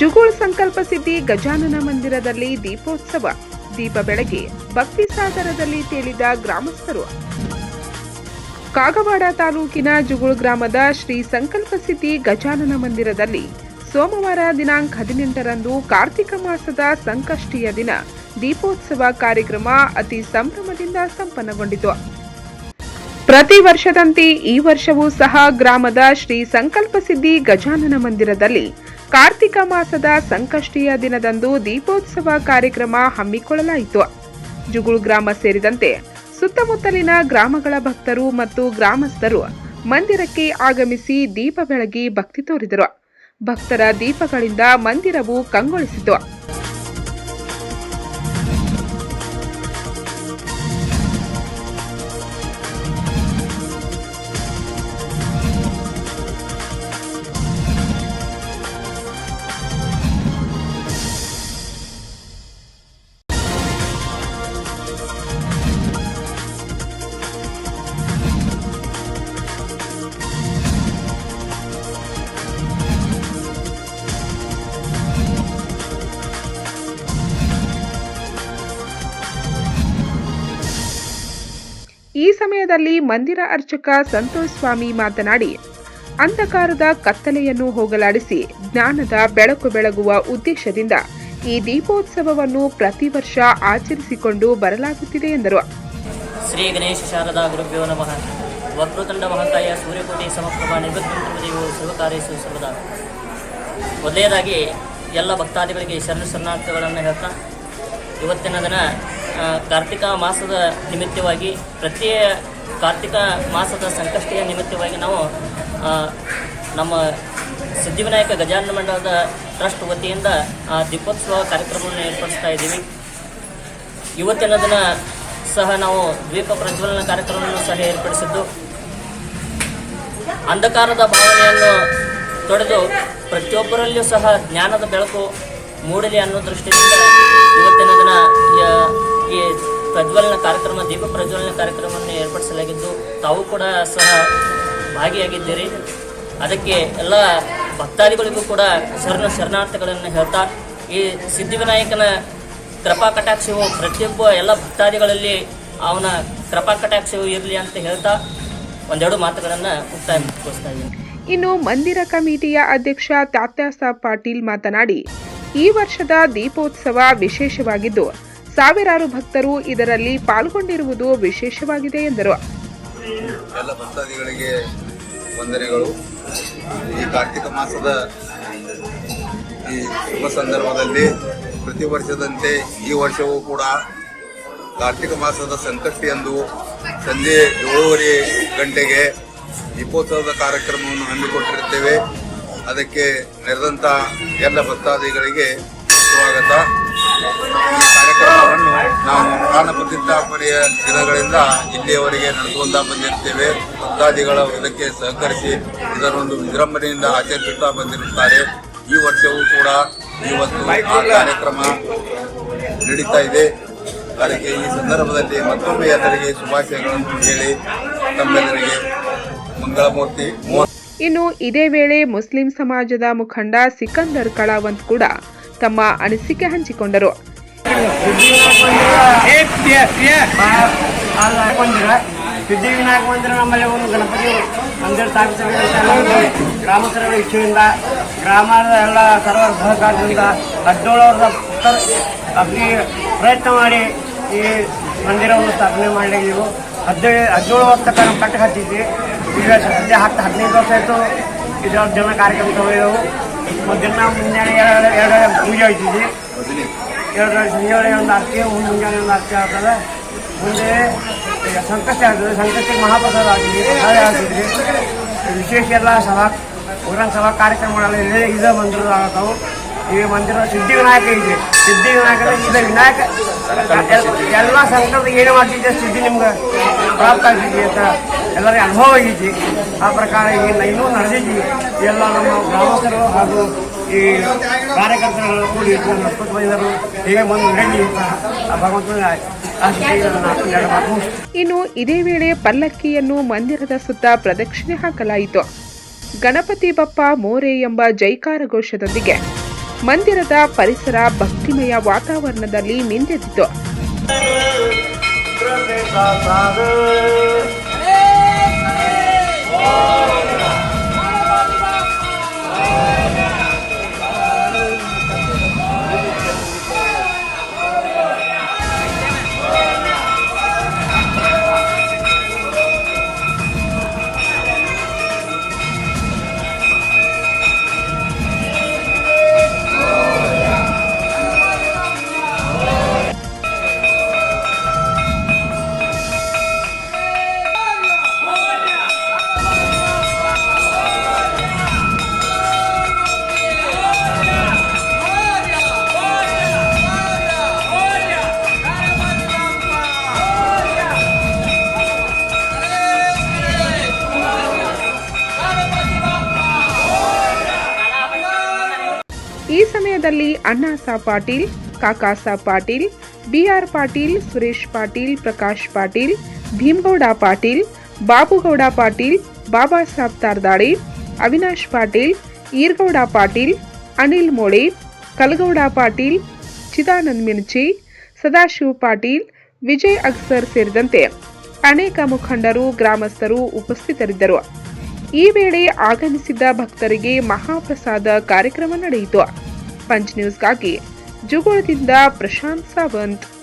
ಜುಗುಳ್ ಸಂಕಲ್ಪ ಸಿದ್ಧಿ ಗಜಾನನ ಮಂದಿರದಲ್ಲಿ ದೀಪೋತ್ಸವ. ದೀಪ ಬೆಳಗ್ಗೆ ಭಕ್ತಿ ಸಾಗರದಲ್ಲಿ ತೇಲಿದ ಗ್ರಾಮಸ್ಥರು. ಕಾಗವಾಡ ತಾಲೂಕಿನ ಜುಗುಳ್ ಗ್ರಾಮದ ಶ್ರೀ ಸಂಕಲ್ಪ ಸಿದ್ಧಿ ಗಜಾನನ ಮಂದಿರದಲ್ಲಿ ಸೋಮವಾರ ದಿನಾಂಕ ಹದಿನೆಂಟರಂದು ಕಾರ್ತಿಕ ಮಾಸದ ಸಂಕಷ್ಟಿಯ ದಿನ ದೀಪೋತ್ಸವ ಕಾರ್ಯಕ್ರಮ ಅತಿ ಸಂಭ್ರಮದಿಂದ ಸಂಪನ್ನಗೊಂಡಿತು. ಪ್ರತಿ ವರ್ಷದಂತೆ ಈ ವರ್ಷವೂ ಸಹ ಗ್ರಾಮದ ಶ್ರೀ ಸಂಕಲ್ಪ ಸಿದ್ಧಿ ಗಜಾನನ ಮಂದಿರದಲ್ಲಿ ಕಾರ್ತಿಕ ಮಾಸದ ಸಂಕಷ್ಟಿಯ ದಿನದಂದು ದೀಪೋತ್ಸವ ಕಾರ್ಯಕ್ರಮ ಹಮ್ಮಿಕೊಳ್ಳಲಾಯಿತು. ಜುಗುಳು ಗ್ರಾಮ ಸೇರಿದಂತೆ ಸುತ್ತಮುತ್ತಲಿನ ಗ್ರಾಮಗಳ ಭಕ್ತರು ಮತ್ತು ಗ್ರಾಮಸ್ಥರು ಮಂದಿರಕ್ಕೆ ಆಗಮಿಸಿ ದೀಪ ಬೆಳಗಿ ಭಕ್ತಿ ತೋರಿದರು. ಭಕ್ತರ ದೀಪಗಳಿಂದ ಮಂದಿರವು ಕಂಗೊಳಿಸಿತು. ಈ ಸಮಯದಲ್ಲಿ ಮಂದಿರ ಅರ್ಚಕ ಸಂತೋಷ್ ಸ್ವಾಮಿ ಮಾತನಾಡಿ, ಅಂಧಕಾರದ ಕತ್ತಲೆಯನ್ನು ಹೋಗಲಾಡಿಸಿ ಜ್ಞಾನದ ಬೆಳಕು ಬೆಳಗುವ ಉದ್ದೇಶದಿಂದ ಈ ದೀಪೋತ್ಸವವನ್ನು ಪ್ರತಿ ವರ್ಷ ಆಚರಿಸಿಕೊಂಡು ಬರಲಾಗುತ್ತಿದೆ ಎಂದರು. ಶ್ರೀ ಗಣೇಶ ಶಾರದಾ ಗುರುಭ್ಯೋ ನಮಃ. ವಕ್ರತುಂಡ ಮಹಾಕಾಯ ಸೂರ್ಯಕೋಟಿ ಸಮಪ್ರಭ ನಿರ್ಗತಂತ್ರದೇವು ಸರ್ವಕಾರ್ಯಸು ಸರ್ವದಾ. ಮೊದಲನೇದಾಗಿ ಎಲ್ಲ ಭಕ್ತಾದಿಗಳಿಗೆ ಶರಣ ಶರಣಾರ್ಥಿಗಳನ್ನು ಹೇಳ್ತಾ, ಇವತ್ತಿನ ದಿನ ಕಾರ್ತಿಕ ಮಾಸದ ನಿಮಿತ್ತವಾಗಿ ಪ್ರತಿ ಕಾರ್ತಿಕ ಮಾಸದ ಸಂಕಷ್ಟಿಯ ನಿಮಿತ್ತವಾಗಿ ನಾವು ನಮ್ಮ ಸಿದ್ಧಿವಿನಾಯಕ ಗಜಾನನ ಮಂಡಲದ ಟ್ರಸ್ಟ್ ವತಿಯಿಂದ ದೀಪೋತ್ಸವ ಕಾರ್ಯಕ್ರಮವನ್ನು ಏರ್ಪಡಿಸ್ತಾ ಇದ್ದೀವಿ. ಇವತ್ತಿನ ದಿನ ಸಹ ನಾವು ದ್ವೀಪ ಪ್ರಜ್ವಲನ ಕಾರ್ಯಕ್ರಮವನ್ನು ಸಹ ಏರ್ಪಡಿಸಿದ್ದು. ಅಂಧಕಾರದ ಭಾವನೆಯನ್ನು ತೊಡೆದು ಪ್ರತಿಯೊಬ್ಬರಲ್ಲಿಯೂ ಸಹ ಜ್ಞಾನದ ಬೆಳಕು ಮೂಡಲಿ ಅನ್ನೋ ದೃಷ್ಟಿಯಿಂದ ಇವತ್ತಿನ ದೀಪ ಪ್ರಜ್ವಲನ ಕಾರ್ಯಕ್ರಮವನ್ನು ಏರ್ಪಡಿಸಲಾಗಿದ್ದು, ತಾವು ಕೂಡ ಸಹ ಭಾಗಿಯಾಗಿದ್ದೀರಿ. ಅದಕ್ಕೆ ಎಲ್ಲ ಭಕ್ತಾದಿಗಳಿಗೂ ಕೂಡ ಶರಣ ಶರಣಾರ್ಥಗಳನ್ನು ಹೇಳ್ತಾ, ಈ ಸಿದ್ಧಿವಿನಾಯಕನ ಕೃಪಾ ಕಟಾಕ್ಷವು ಪ್ರತಿಯೊಬ್ಬ ಎಲ್ಲ ಭಕ್ತಾದಿಗಳಲ್ಲಿ ಅವನ ಕೃಪಾ ಕಟಾಕ್ಷವು ಇರಲಿ ಅಂತ ಹೇಳ್ತಾ ಒಂದೆರಡು ಮಾತುಗಳನ್ನು ಮುಕ್ತಾಯಗೊಳಿಸ್ತಾ ಇದ್ದೀನಿ. ಇನ್ನು ಮಂದಿರ ಕಮಿಟಿಯ ಅಧ್ಯಕ್ಷ ತಾತ್ಯಾಸ ಪಾಟೀಲ್ ಮಾತನಾಡಿ, ಈ ವರ್ಷದ ದೀಪೋತ್ಸವ ವಿಶೇಷವಾಗಿದ್ದು ಸಾವಿರಾರು ಭಕ್ತರು ಇದರಲ್ಲಿ ಪಾಲ್ಗೊಂಡಿರುವುದು ವಿಶೇಷವಾಗಿದೆ ಎಂದರು. ಎಲ್ಲ ಭಕ್ತಾದಿಗಳಿಗೆ ವಂದನೆಗಳು. ಈ ಕಾರ್ತಿಕ ಮಾಸದ ಈ ಶುಭ ಸಂದರ್ಭದಲ್ಲಿ ಪ್ರತಿ ವರ್ಷದಂತೆ ಈ ವರ್ಷವೂ ಕೂಡ ಕಾರ್ತಿಕ ಮಾಸದ ಸಂಕಷ್ಟಿಯಂದು ಸಂಜೆ ಏಳೂವರೆ ಗಂಟೆಗೆ ದೀಪೋತ್ಸವದ ಕಾರ್ಯಕ್ರಮವನ್ನು ಹಮ್ಮಿಕೊಟ್ಟಿರುತ್ತೇವೆ ಅದಕ್ಕೆ ನೆರೆದಂಥ ಎಲ್ಲ ಭಕ್ತಾದಿಗಳಿಗೆ ಸ್ವಾಗತ. ಕಾರ್ಯಕ್ರಮವನ್ನು ನಾವು ಪ್ರಾಣ ಪ್ರತಿಷ್ಠಾಪನೆಯ ದಿನಗಳಿಂದ ಇಲ್ಲಿಯವರೆಗೆ ನಡೆದುಕೊಂಡ ಬಂದಿರ್ತೇವೆ ಭಕ್ತಾದಿಗಳ ಇದಕ್ಕೆ ಸಹಕರಿಸಿ ಇದನ್ನೊಂದು ವಿಜೃಂಭಣೆಯಿಂದ ಆಚರಿಸುತ್ತಾ ಬಂದಿರುತ್ತಾರೆ. ಈ ವರ್ಷವೂ ಕೂಡ ಇವತ್ತು ಆ ಕಾರ್ಯಕ್ರಮ ನಡೀತಾ ಇದೆ. ಅದಕ್ಕೆ ಈ ಸಂದರ್ಭದಲ್ಲಿ ಮತ್ತೊಮ್ಮೆ ಎಲ್ಲರಿಗೆ ಶುಭಾಶಯಗಳನ್ನು ಹೇಳಿ ತಮ್ಮೆಲ್ಲರಿಗೆ ಮಂಗಳಮೂರ್ತಿ. ಇನ್ನು ಇದೇ ವೇಳೆ ಮುಸ್ಲಿಂ ಸಮಾಜದ ಮುಖಂಡ ಸಿಕಂದರ್ ಕಳಾವಂತ್ ಕೂಡ ತಮ್ಮ ಅನಿಸಿಕೆ ಹಂಚಿಕೊಂಡರು. ಸಿದ್ಧಿವಿನಾಯಕ ಮಂದಿರ ನಮ್ಮಲ್ಲಿ ಒಂದು ಗಣಪತಿ ಮಂದಿರ ಸ್ಥಾಪಿಸಬೇಕು ಗ್ರಾಮಸ್ಥರ ಇಚ್ಛೆಯಿಂದ ಗ್ರಾಮದ ಎಲ್ಲ ಸರ್ವರ ಸಹಕಾರದಿಂದ ಹದಿನೇಳು ಉತ್ತರ ಅಗ್ನಿ ಪ್ರಯತ್ನ ಮಾಡಿ ಈ ಮಂದಿರವನ್ನು ಸ್ಥಾಪನೆ ಮಾಡಿದ್ದೀವಿ ಹದಿನೇಳು ಹದಿನೇಳು ವರ್ಷ ತನಕ ನಾವು ಕಟ್ಟ ಹತ್ತಿದ್ವಿ ಈಗ ಸದ್ಯ ಹತ್ತು ಹದಿನೈದು ವರ್ಷ ಆಯಿತು ಇದರ ಜನ ಕಾರ್ಯಕ್ರಮ ತಗೊಂಡಿದ್ದೆವು ಮೊದಲಿನ ಮುಂಜಾನೆ ಪೂಜೆ ಹೋಯ್ತಿದ್ವಿ ಎರಡು ಸಂಜೆ ಒಂದು ಆರತಿ ಮುಂಜಾನೆ ಒಂದು ಆರತಿ ಆಗ್ತದೆ. ಮುಂದೆ ಸಂಕಷ್ಟ ಆಗ್ತದೆ. ಸಂಕಷ್ಟಕ್ಕೆ ಮಹಾಪ್ರಸಾದ ಆಗ್ತಿದೆ ಪ್ರಸಾದ ಆಗ್ತಿದ್ರಿ ವಿಶೇಷ ಎಲ್ಲ ಸಭಾ ಊರನ್ ಸಭಾ ಕಾರ್ಯಕ್ರಮಗಳೆಲ್ಲ ಇಲ್ಲೇ ಇದೇ ಮಂದಿರ ಆಗ್ತಾವು. ಈ ಮಂದಿರ ಸಿದ್ಧಿವಿನಾಯಕ ಇದೆ. ಸಿದ್ಧಿವಿನಾಯಕ ಇದೆ ವಿನಾಯಕ ಎಲ್ಲ ಸಂಕಟದ ಏನು ಮಾಡ್ತಿದ್ದೆ ಸಿದ್ಧಿ ನಿಮ್ಗೆ ಪ್ರಾಪ್ತ ಆಗ್ತಿದ್ವಿ ಅಂತ ಎಲ್ಲರಿಗೆ ಅನುಭವ ಆಗೈತಿ ಆ ಪ್ರಕಾರ ಏನು ಇನ್ನೂ ನಡೆದಿದ್ವಿ ಎಲ್ಲ ನಮ್ಮ ಗ್ರಾಮಸ್ಥರು ಹಾಗೂ ಈ ಕಾರ್ಯಕರ್ತರು ಕೂಡಿ ನಡ್ಕೊಂಡು ಬಂದಿದ್ದರು. ಹೀಗೆ ಬಂದು ಹೇಳಿ ಅಂತ ಭಗವಂತನ. ಇನ್ನು ಇದೇ ವೇಳೆ ಪಲ್ಲಕ್ಕಿಯನ್ನು ಮಂದಿರದ ಸುತ್ತ ಪ್ರದಕ್ಷಿಣೆ ಹಾಕಲಾಯಿತು. ಗಣಪತಿ ಬಪ್ಪ ಮೋರೆ ಎಂಬ ಜೈಕಾರ ಘೋಷದೊಂದಿಗೆ ಮಂದಿರದ ಪರಿಸರ ಭಕ್ತಿಮಯ ವಾತಾವರಣದಲ್ಲಿ ಮಿಂದೆದ್ದಿತು ಈ ಸಮಯದಲ್ಲಿ ಅಣ್ಣಾಸಾ ಪಾಟೀಲ್ ಕಾಕಾಸಾ ಪಾಟೀಲ್, ಬಿಆರ್ ಪಾಟೀಲ್, ಸುರೇಶ್ ಪಾಟೀಲ್, ಪ್ರಕಾಶ್ ಪಾಟೀಲ್, ಭೀಮಗೌಡ ಪಾಟೀಲ್, ಬಾಬುಗೌಡ ಪಾಟೀಲ್, ಬಾಬಾ ಸಾಬ್ ತಾರ್ದಾಡಿ, ಅವಿನಾಶ್ ಪಾಟೀಲ್, ಈರ್ಗೌಡ ಪಾಟೀಲ್, ಅನಿಲ್ ಮೋಳೆ, ಕಲಗೌಡ ಪಾಟೀಲ್, ಚಿದಾನಂದ್ ಮಿರ್ಚಿ, ಸದಾಶಿವ್ ಪಾಟೀಲ್, ವಿಜಯ್ ಅಕ್ಸರ್ ಸೇರಿದಂತೆ ಅನೇಕ ಮುಖಂಡರು, ಗ್ರಾಮಸ್ಥರು ಉಪಸ್ಥಿತರಿದ್ದರು. ಈ ವೇಳೆ ಆಗಮಿಸಿದ್ದ ಭಕ್ತರಿಗೆ ಮಹಾಪ್ರಸಾದ ಕಾರ್ಯಕ್ರಮ ನಡೆಯಿತು. ಪಂಚ್ ನ್ಯೂಸ್ಗಾಗಿ ಜುಗೋಳದಿಂದ ಪ್ರಶಾಂತ್ ಸಾವಂತ್.